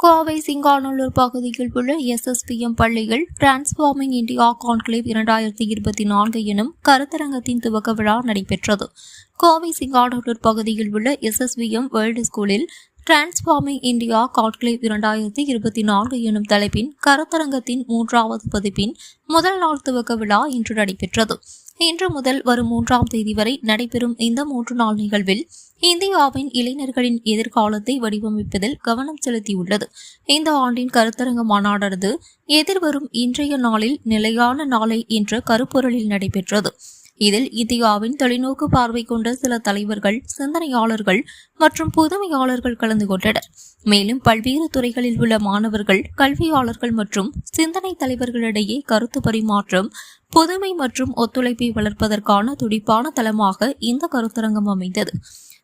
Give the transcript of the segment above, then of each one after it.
கோவை சிங்காநல்லூர் பகுதியில் உள்ள எஸ்எஸ்பிஎம் பள்ளியில் டிரான்ஸ்ஃபார்மிங் இந்தியா கான்க்ளேவ் இரண்டாயிரத்தி இருபத்தி நான்கு எனும் கருத்தரங்கத்தின் துவக்க விழா நடைபெற்றது. கோவை சிங்காநல்லூர் பகுதியில் உள்ள எஸ்எஸ்பிஎம் வேர்ல்டு ஸ்கூலில் டிரான்ஸ்ஃபார்மிங் இந்தியா கான்க்ளேவ் இரண்டாயிரத்தி இருபத்தி நான்கு எனும் தலைப்பின் கருத்தரங்கத்தின் மூன்றாவது பதிப்பின் முதல் நாள் துவக்க விழா இன்று நடைபெற்றது. இன்று முதல் வரும் மூன்றாம் தேதி வரை நடைபெறும் இந்த மூன்று நாள் நிகழ்வில் இந்தியாவின் இளைஞர்களின் எதிர்காலத்தை வடிவமைப்பதில் கவனம் செலுத்தியுள்ளது. இந்த ஆண்டின் கருத்தரங்க மாநாடானது எதிர்வரும் இன்றைய நாளில் நிலையான நாளை என்ற கருப்பொருளில் நடைபெற்றது. இதில் இந்தியாவின் தொலைநோக்கு பார்வை கொண்ட சில தலைவர்கள் சிந்தனையாளர்கள் மற்றும் புதுமையாளர்கள் கலந்து கொண்டனர். மேலும் பல்வேறு துறைகளில் உள்ள மாணவர்கள் கல்வியாளர்கள் மற்றும் சிந்தனை தலைவர்களிடையே கருத்து பரிமாற்றம் புதுமை மற்றும் ஒத்துழைப்பை வளர்ப்பதற்கான துடிப்பான தளமாக இந்த கருத்தரங்கம் அமைந்தது.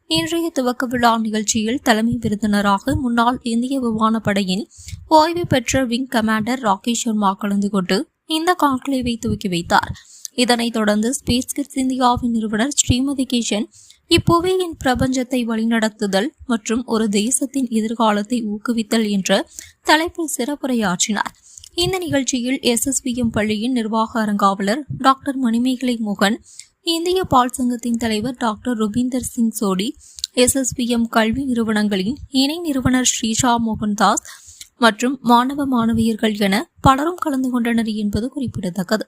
இன்றைய துவக்க விழா நிகழ்ச்சியில் தலைமை விருந்தினராக முன்னாள் இந்திய விமானப்படையின் ஓய்வு பெற்ற விங் கமாண்டர் ராகேஷ் சர்மா கலந்து கொண்டு இந்த கான்க்ளேவை துவக்கி வைத்தார். இதனைத் தொடர்ந்து ஸ்பேஸ் கிட்ஸ் இந்தியாவின் நிறுவனர் ஸ்ரீமதி கிஷன் இப்புவியின் பிரபஞ்சத்தை வழிநடத்துதல் மற்றும் ஒரு தேசத்தின் எதிர்காலத்தை ஊக்குவித்தல் என்ற தலைப்பில் சிறப்புரையாற்றினார். இந்த நிகழ்ச்சியில் எஸ்எஸ்பிஎம் பள்ளியின் நிர்வாக அரங்காவலர் டாக்டர் மணிமேகலை மோகன் இந்திய பால் சங்கத்தின் தலைவர் டாக்டர் ருபீந்தர் சிங் சோடி எஸ்எஸ்பிஎம் கல்வி நிறுவனங்களின் இணை நிறுவனர் ஸ்ரீஷா மோகன்தாஸ் மற்றும் மாணவ மாணவியர்கள் என பலரும் கலந்து கொண்டனர் என்பது குறிப்பிடத்தக்கது.